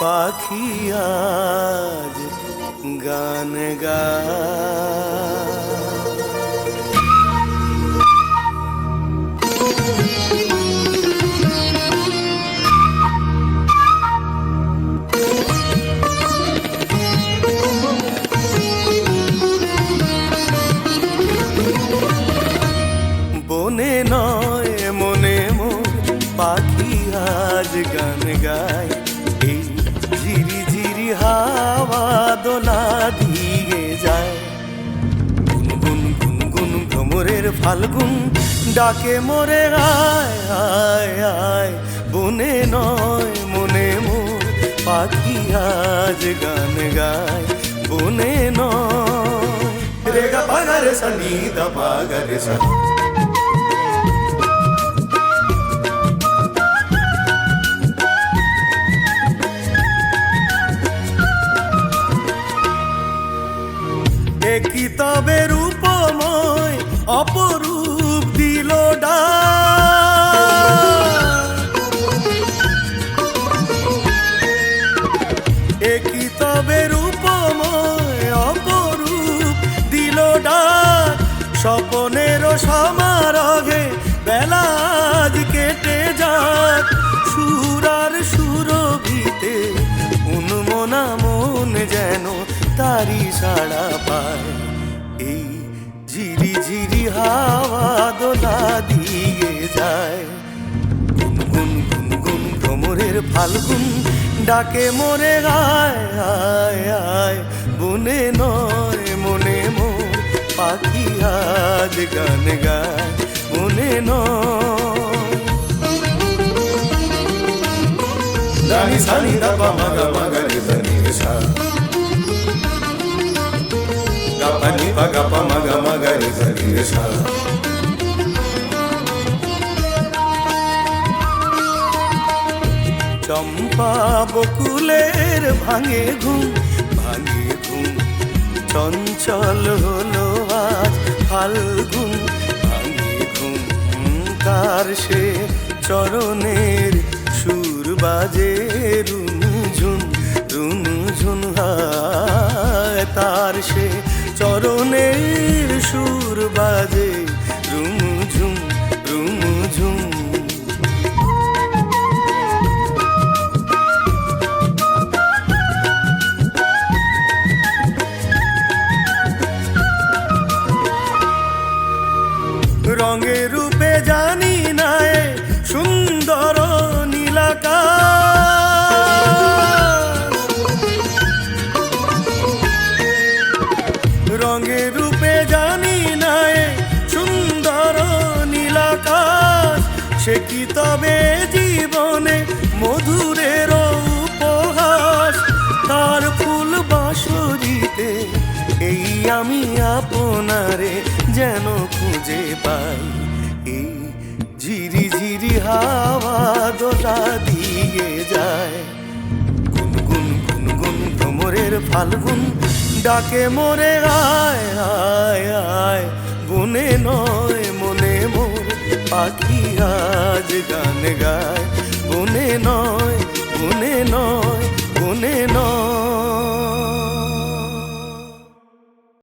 পাখি আজ গান গায় বনে নয় মনে মোর পাখি আজ গান গায়। দোলা দিয়ে যায়। গুনগুন গুনগুন ভ্রমরের ফাল্গুন ডাকে, মোরে আয় আয় আয়, বনে নয়, মনে মোর পাখি আজ গান গায়, বনে নয়। রে গা পাগারে সনি, দা পাগারে সা তবে রূপময় অপরূপ দিল একই তবে রূপময় অপরূপ দিল ডাক স্বপনের সমারোহে বেলা কেটে যাক সুরার সুরভিতে, উন্মনা মন যেন তারি সাড়া পায়। এই ঝিরি ঝিরি হাওয়া দোলা দিয়ে যায়। গুনগুন গুনগুন ভ্রমরের ফাল্গুন ডাকে মরে আয় আয় আয়। বনে নয়, মনে মোর পাখি আজ গান গায়। মনে নয়। দানি সানি দা পা মা গা মা গা রে ধা নি রে সা গা রে ধা নি রে সা চম্পা বকুলের ভাঙে ঘুম ভাঙে ঘুম। চঞ্চল হলো আজ ফাল্গুন, ভাঙে ঘুম। তার সে চরণের সুর বাজে রুনঝুন রুনঝুন হায় তার সে সুর বাজে রুমঝুম রুমঝুম রঙে রূপে জানি রূপে জানি না এ সুন্দর নীলাকাশ সে কি তবে জীবনে মধুরের উপহাস? তার ফুল বাসরিতে এই আমি আপনারে যেন খুঁজে পাই। এই ঝিরি ঝিরি হাওয়া দোলা দিয়ে যায়। গুনগুন গুনগুন ভ্রমরের ফাল্গুন ডাকে মোরে, আয় আয় আয়। বনে নয়, মনে মোর পাখি আজ গান গায়। বনে নয় বনে নয় বনে নয়।